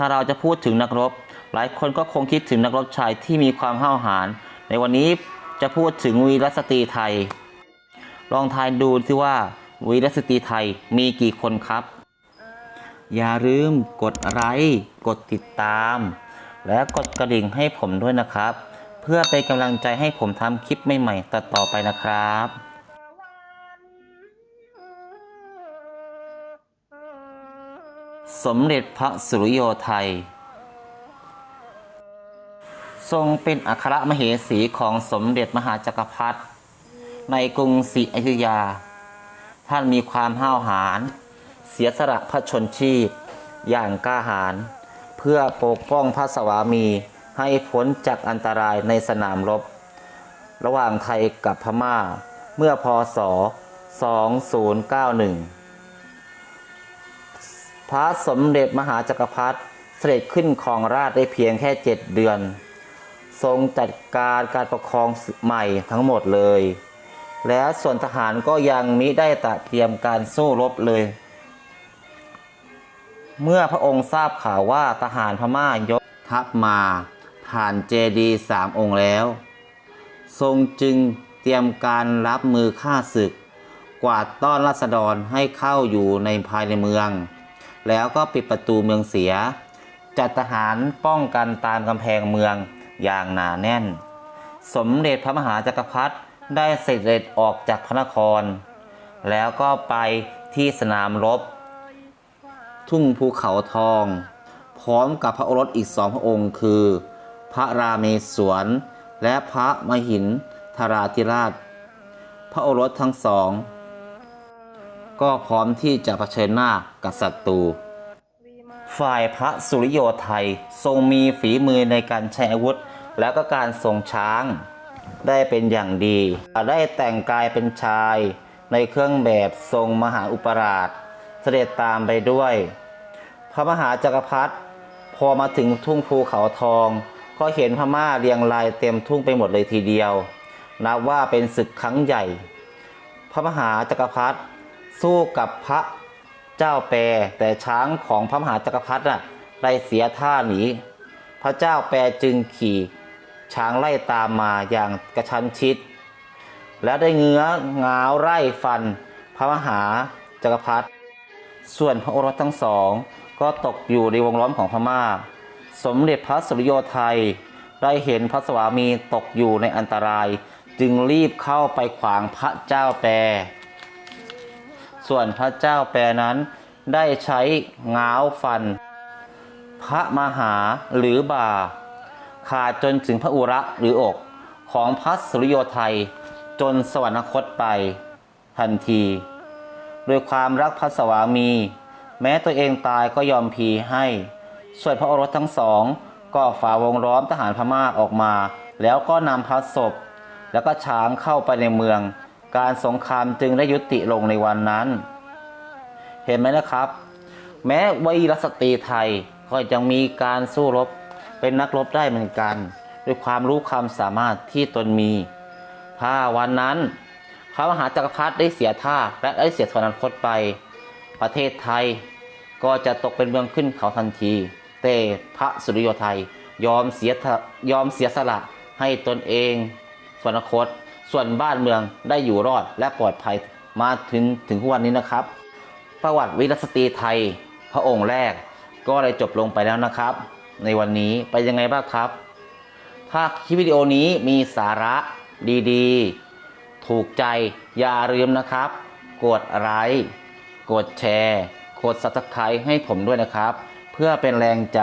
ถ้าเราจะพูดถึงนักรบ หลายคนก็คงคิดถึงนักรบชายที่มีความห้าวหาญในวันนี้จะพูดถึงวีรสตรีไทย ลองทายดูสิว่าวีรสตรีไทยมีกี่คนครับ อย่าลืมกดไลค์กดติดตาม และกดกระดิ่งให้ผมด้วยนะครับ เพื่อเป็นกำลังใจให้ผมทำคลิปใหม่ๆต่อๆไปนะครับ สมเด็จพระสุริโยไทย ทรงเป็นอัครมเหสีของสมเด็จมหาจักรพรรดิในกรุงศรีอยุธยา ท่านมีความห้าวหาญเสียสละพระชนชีพ อย่างกล้าหาญเพื่อปกป้องพระสวามีให้พ้นจากอันตรายในสนามรบ ระหว่างไทยกับพม่าเมื่อพศ 2091 พระสมเด็จมหาจักรพรรดิเสด็จขึ้นครองราชได้เพียงแค่เจ็ดเดือน ทรงจัดการการปกครองใหม่ทั้งหมดเลย และส่วนทหารก็ยังมิได้ตระเตรียมการสู้รบเลย เมื่อพระองค์ทราบข่าวว่าทหารพม่ายกทัพมาผ่านเจดีสามองค์แล้ว ทรงจึงเตรียมการรับมือฆ่าศึก กวาดต้อนราษฎรให้เข้าอยู่ในภายในเมือง แล้วก็ปิดประตูเมืองเสีย จัดทหารป้องกันตามกำแพงเมืองอย่างหนาแน่น สมเด็จพระมหาจักรพรรดิได้เสด็จออกจากพระนคร แล้วก็ไปที่สนามรบ ทุ่งภูเขาทอง พร้อมกับพระโอรสอีกสองพระองค์คือ พระราเมศวร และพระมหินทราธิราช พระโอรสทั้งสอง ก็พร้อมที่จะเผชิญหน้ากับศัตรูฝ่ายพระสุริโยไทยทรงมีฝีมือในการใช้อาวุธ และก็การทรงช้าง ได้เป็นอย่างดี ได้แต่งกายเป็นชาย ในเครื่องแบบทรงมหาอุปราช เสด็จตามไปด้วย พระมหาจักรพรรดิพอมาถึงทุ่งภูเขาทอง ก็เห็นพม่าเรียงรายเต็มทุ่งไปหมดเลยทีเดียว นับว่าเป็นศึกครั้งใหญ่ พระมหาจักรพรรดิ สู้กับพระเจ้าแปรแต่ช้างของพระมหาจักรพรรดิน่ะได้เสียท่าหนี พระเจ้าแปรจึงขี่ช้างไล่ตามมาอย่างกระชั้นชิด แล้วได้เงื้อหงาวไล่ฟันพระมหาจักรพรรดิส่วนพระโอรสทั้งสอง ก็ตกอยู่ในวงล้อมของพม่า สมเด็จพระสุริโยไทยได้เห็นพระสวามีตกอยู่ในอันตราย จึงรีบเข้าไปขวางพระเจ้าแปร ส่วนพระเจ้าแปรนั้นได้ใช้ง้าวฟัน พระมหาหรือบ่า ขาดจนถึงพระอุระหรืออกของพระสุริโยไทยจนสวรรคตไป ทันที โดยความรักพระสวามี แม้ตัวเองตายก็ยอมพีให้ ส่วนพระโอรสทั้งสองก็ฝ่าวงล้อมทหารพม่าออกมา แล้วก็นำพระศพ แล้วก็ช้างเข้าไปในเมือง การสงครามจึงได้ยุติลงในวันนั้น เห็นไหมนะครับ แม้วีรสตรีไทยก็ยังมีการสู้รบเป็นนักรบได้เหมือนกัน ด้วยความรู้ความสามารถที่ตนมี ถ้าวันนั้นพระมหาจักรพรรดิได้เสียท่าและได้เสียสวรรคตไป ประเทศไทยก็จะตกเป็นเมืองขึ้นเขาทันที แต่พระสุริโยไทยยอมเสียยอมเสียสละให้ตนเองสวรรคต ส่วนบ้านเมืองได้อยู่รอดและปลอดภัยมาถึงถึงวันนี้นะครับ ประวัติวีรสตรีไทย พระองค์แรกก็ได้จบลงไปแล้วนะครับ ในวันนี้ไปยังไงบ้างครับ ถ้าคลิปวิดีโอนี้มีสาระดีๆ ถูกใจอย่าลืมนะครับ กดไลค์กดแชร์ กด subscribe ให้ผมด้วยนะครับ เพื่อเป็นแรงใจ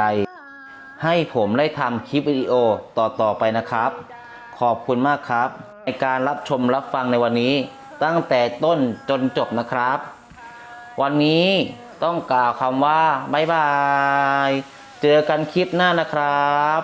ให้ผมได้ทำคลิปวิดีโอต่อๆไปนะครับ ขอบคุณมากครับ ในการรับชมรับฟังในวันนี้ตั้งแต่ต้นจนจบนะครับ วันนี้ต้องกล่าวคำว่า บ๊ายบาย เจอกันคลิปหน้านะครับ